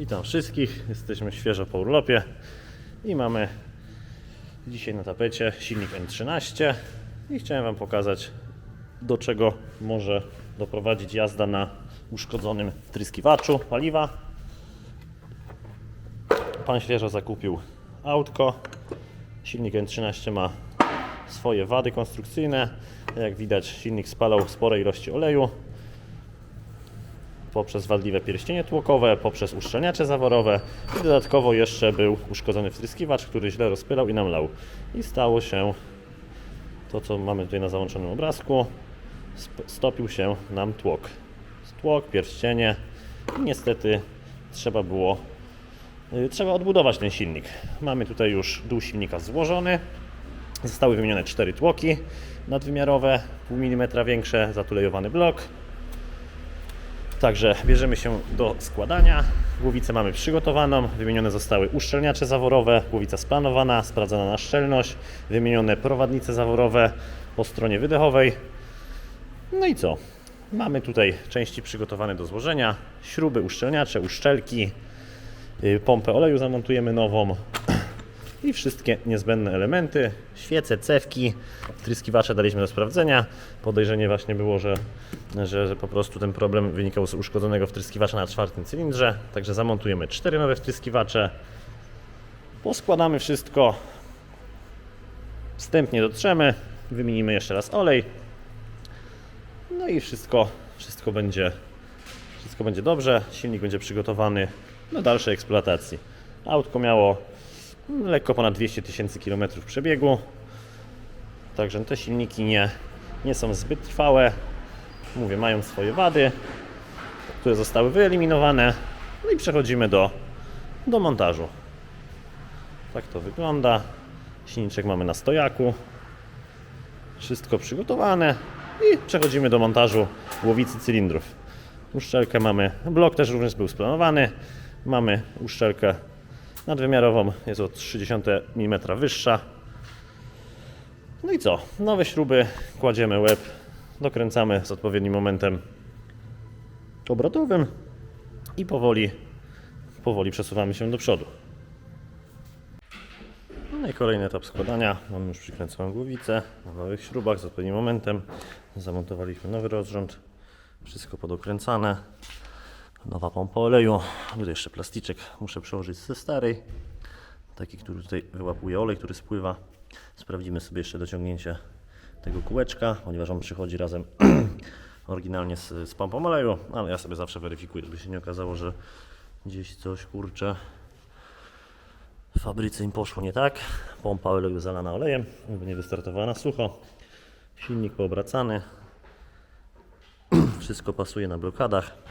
Witam wszystkich. Jesteśmy świeżo po urlopie i mamy dzisiaj na tapecie silnik N13 i chciałem Wam pokazać do czego może doprowadzić jazda na uszkodzonym tryskiwaczu paliwa. Pan świeżo zakupił autko. Silnik N13 ma swoje wady konstrukcyjne. Jak widać silnik spalał spore ilości oleju poprzez wadliwe pierścienie tłokowe, poprzez uszczelniacze zaworowe i dodatkowo jeszcze był uszkodzony wtryskiwacz, który źle rozpylał i nam lał. I stało się to, co mamy tutaj na załączonym obrazku. Stopił się nam tłok. Tłok, pierścienie i niestety trzeba było y, trzeba odbudować ten silnik. Mamy tutaj już dół silnika złożony. Zostały wymienione cztery tłoki nadwymiarowe, pół milimetra większe, zatulejowany blok. Także bierzemy się do składania. Głowicę mamy przygotowaną, wymienione zostały uszczelniacze zaworowe, głowica splanowana, sprawdzona na szczelność, wymienione prowadnice zaworowe po stronie wydechowej. No i co? Mamy tutaj części przygotowane do złożenia, śruby, uszczelniacze, uszczelki, yy, pompę oleju zamontujemy nową i wszystkie niezbędne elementy, świece, cewki, tryskiwacze daliśmy do sprawdzenia. Podejrzenie właśnie było, że, że, po prostu ten problem wynikał z uszkodzonego wtryskiwacza na czwartym cylindrze. Także zamontujemy cztery nowe wtryskiwacze, poskładamy wszystko, wstępnie dotrzemy, wymienimy jeszcze raz olej, no i wszystko, wszystko będzie, wszystko będzie dobrze. Silnik będzie przygotowany do dalszej eksploatacji. Autko miało lekko ponad 200 tysięcy kilometrów przebiegu. Także te silniki nie, nie są zbyt trwałe. Mówię, mają swoje wady, które zostały wyeliminowane. No i przechodzimy do, do montażu. Tak to wygląda. Silniczek mamy na stojaku. Wszystko przygotowane. I przechodzimy do montażu głowicy cylindrów. Uszczelkę mamy, blok też również był splanowany. Mamy uszczelkę nadwymiarową, jest o 0,3 mm wyższa. No i co? Nowe śruby, kładziemy łeb, dokręcamy z odpowiednim momentem obrotowym i powoli, powoli przesuwamy się do przodu. No i kolejny etap składania. Mamy już przykręconą głowicę na nowych śrubach z odpowiednim momentem. Zamontowaliśmy nowy rozrząd. Wszystko podokręcane. Nowa pompa oleju. Tutaj jeszcze plasticzek muszę przełożyć ze starej. Taki, który tutaj wyłapuje olej, który spływa. Sprawdzimy sobie jeszcze dociągnięcie tego kółeczka, ponieważ on przychodzi razem oryginalnie z, z pompą oleju, ale ja sobie zawsze weryfikuję, żeby się nie okazało, że gdzieś coś kurczę w fabryce im poszło nie tak. Pompa oleju zalana olejem, jakby nie wystartowała na sucho. Silnik poobracany. Wszystko pasuje na blokadach.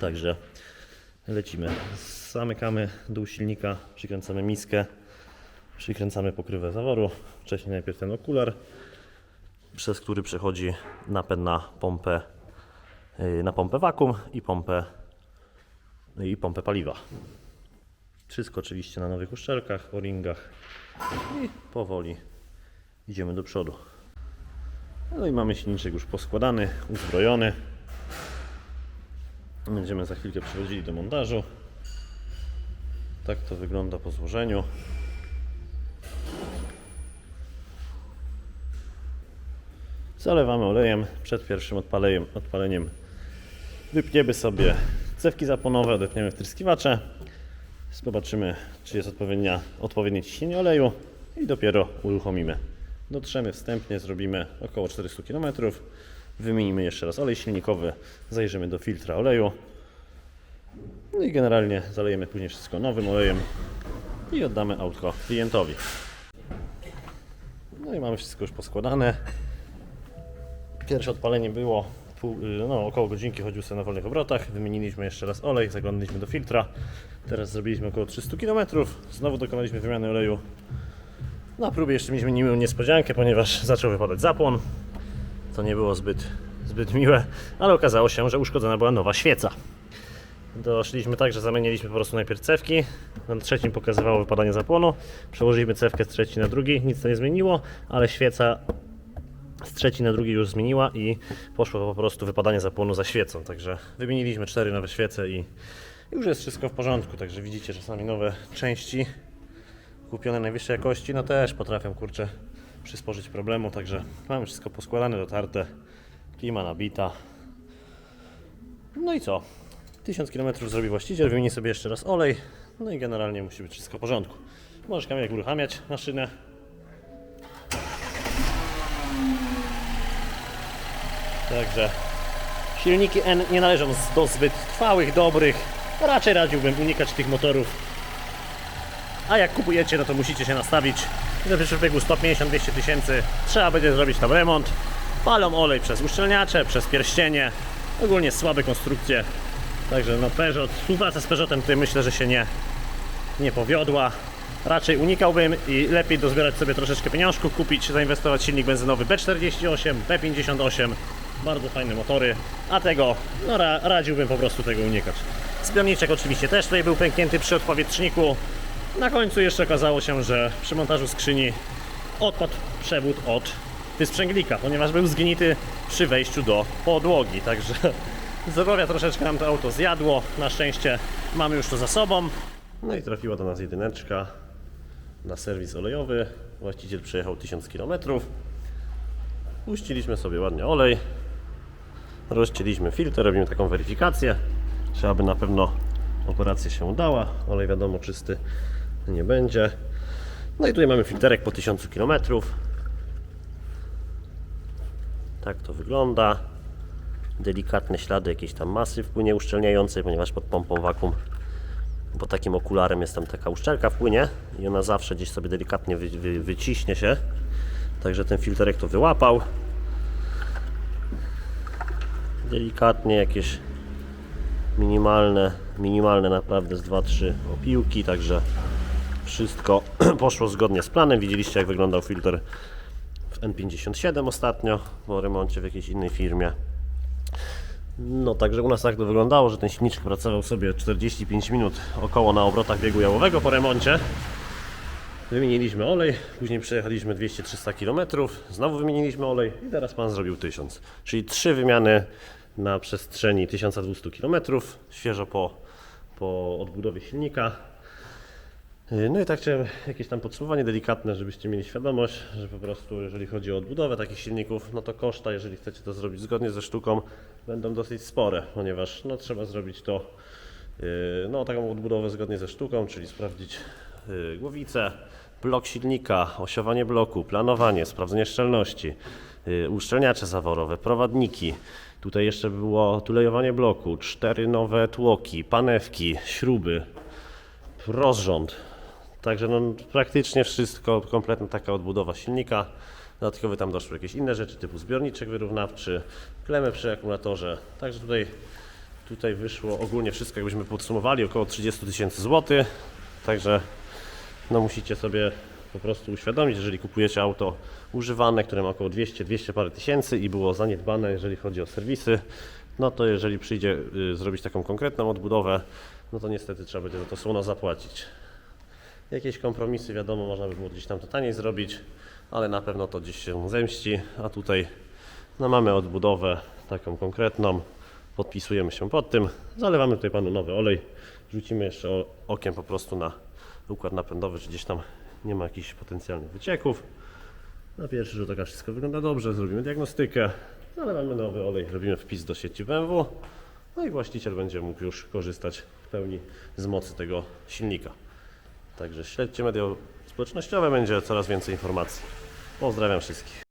Także lecimy. Zamykamy dół silnika, przykręcamy miskę, przykręcamy pokrywę zaworu. Wcześniej najpierw ten okular, przez który przechodzi napęd na pompę, yy, na pompę wakum i pompę, i pompę paliwa. Wszystko oczywiście na nowych uszczelkach, o-ringach i powoli idziemy do przodu. No i mamy silniczek już poskładany, uzbrojony. Będziemy za chwilkę przechodzili do montażu. Tak to wygląda po złożeniu. Zalewamy olejem przed pierwszym odpaleniem. odpaleniem. Wypniemy sobie cewki zapłonowe, odetniemy wtryskiwacze. Zobaczymy, czy jest odpowiednia, odpowiednie ciśnienie oleju i dopiero uruchomimy. Dotrzemy wstępnie, zrobimy około 400 km. Wymienimy jeszcze raz olej silnikowy, zajrzymy do filtra oleju. No i generalnie zalejemy później wszystko nowym olejem i oddamy autko klientowi. No i mamy wszystko już poskładane. Pierwsze odpalenie było pół, no, około godzinki, chodził sobie na wolnych obrotach. Wymieniliśmy jeszcze raz olej, zaglądaliśmy do filtra. Teraz zrobiliśmy około 300 km. Znowu dokonaliśmy wymiany oleju. Na próbie jeszcze mieliśmy niemiłą niespodziankę, ponieważ zaczął wypadać zapłon. To nie było zbyt, zbyt miłe, ale okazało się, że uszkodzona była nowa świeca. Doszliśmy tak, że zamieniliśmy po prostu najpierw cewki. Na trzecim pokazywało wypadanie zapłonu. Przełożyliśmy cewkę z trzeci na drugi, nic to nie zmieniło, ale świeca z trzeci na drugi już zmieniła i poszło po prostu wypadanie zapłonu za świecą. Także wymieniliśmy cztery nowe świece i, Już jest wszystko w porządku, także widzicie czasami nowe części kupione najwyższej jakości, no też potrafią kurczę przysporzyć problemu, także mamy wszystko poskładane, dotarte, klima nabita. No i co? 1000 km zrobi właściciel, wymieni sobie jeszcze raz olej, no i generalnie musi być wszystko w porządku. Możesz Kamilek uruchamiać maszynę. Także silniki N nie należą do zbyt trwałych, dobrych. Raczej radziłbym unikać tych motorów. A jak kupujecie, no to musicie się nastawić, że przy przebiegu 150-200 tysięcy trzeba będzie zrobić tam remont. Palą olej przez uszczelniacze, przez pierścienie. Ogólnie słabe konstrukcje. Także no Peugeot, współpraca z Peugeotem tutaj myślę, że się nie, nie powiodła. Raczej unikałbym i lepiej dozbierać sobie troszeczkę pieniążków, kupić, zainwestować w silnik benzynowy B48, B58, bardzo fajne motory, a tego no, ra, radziłbym po prostu tego unikać. Zbiorniczek oczywiście też tutaj był pęknięty przy odpowietrzniku. Na końcu jeszcze okazało się, że przy montażu skrzyni odpadł przewód od wysprzęglika, ponieważ był zgnity przy wejściu do podłogi, także zdrowia troszeczkę nam to auto zjadło. Na szczęście mamy już to za sobą. No i trafiła do nas jedyneczka na serwis olejowy. Właściciel przejechał 1000 km. Puściliśmy sobie ładnie olej. Rozcięliśmy filtr, robimy taką weryfikację. Trzeba by na pewno operacja się udała. Olej wiadomo czysty nie będzie. No i tutaj mamy filterek po 1000 km. Tak to wygląda. Delikatne ślady jakiejś tam masy w płynie uszczelniającej, ponieważ pod pompą wakum bo takim okularem jest tam taka uszczelka w płynie i ona zawsze gdzieś sobie delikatnie wy, wy, wyciśnie się. Także ten filterek to wyłapał. Delikatnie jakieś minimalne, minimalne naprawdę z 2-3 opiłki, także wszystko poszło zgodnie z planem. Widzieliście jak wyglądał filtr w N57 ostatnio po remoncie w jakiejś innej firmie. No także u nas tak to wyglądało, że ten silniczek pracował sobie 45 minut około na obrotach biegu jałowego po remoncie. Wymieniliśmy olej, później przejechaliśmy 200-300 km, znowu wymieniliśmy olej i teraz pan zrobił 1000. Czyli trzy wymiany na przestrzeni 1200 km, świeżo po, po odbudowie silnika. Yy, No i tak chciałem jakieś tam podsumowanie delikatne, żebyście mieli świadomość, że po prostu jeżeli chodzi o odbudowę takich silników, no to koszta, jeżeli chcecie to zrobić zgodnie ze sztuką, będą dosyć spore, ponieważ no, trzeba zrobić to, yy, no taką odbudowę zgodnie ze sztuką, czyli sprawdzić yy, głowicę, blok silnika, osiowanie bloku, planowanie, sprawdzenie szczelności, uszczelniacze zaworowe, prowadniki. Tutaj jeszcze było tulejowanie bloku, cztery nowe tłoki, panewki, śruby, rozrząd. Także no, praktycznie wszystko, kompletna taka odbudowa silnika. Dodatkowo tam doszły jakieś inne rzeczy typu zbiorniczek wyrównawczy, klemy przy akumulatorze. Także tutaj, tutaj wyszło ogólnie wszystko, jakbyśmy podsumowali, około 30 tysięcy złotych. Także no musicie sobie po prostu uświadomić, jeżeli kupujecie auto używane, które ma około 200, 200 parę tysięcy i było zaniedbane, jeżeli chodzi o serwisy, no to jeżeli przyjdzie y, zrobić taką konkretną odbudowę, no to niestety trzeba będzie za to słono zapłacić. Jakieś kompromisy, wiadomo, można by było gdzieś tam to taniej zrobić, ale na pewno to gdzieś się zemści, a tutaj no mamy odbudowę taką konkretną, podpisujemy się pod tym, zalewamy tutaj panu nowy olej, rzucimy jeszcze okiem po prostu na układ napędowy, czy gdzieś tam nie ma jakichś potencjalnych wycieków. Na pierwszy rzut oka wszystko wygląda dobrze, zrobimy diagnostykę, zalewamy nowy olej, robimy wpis do sieci BMW, no i właściciel będzie mógł już korzystać w pełni z mocy tego silnika. Także śledźcie media społecznościowe, będzie coraz więcej informacji. Pozdrawiam wszystkich.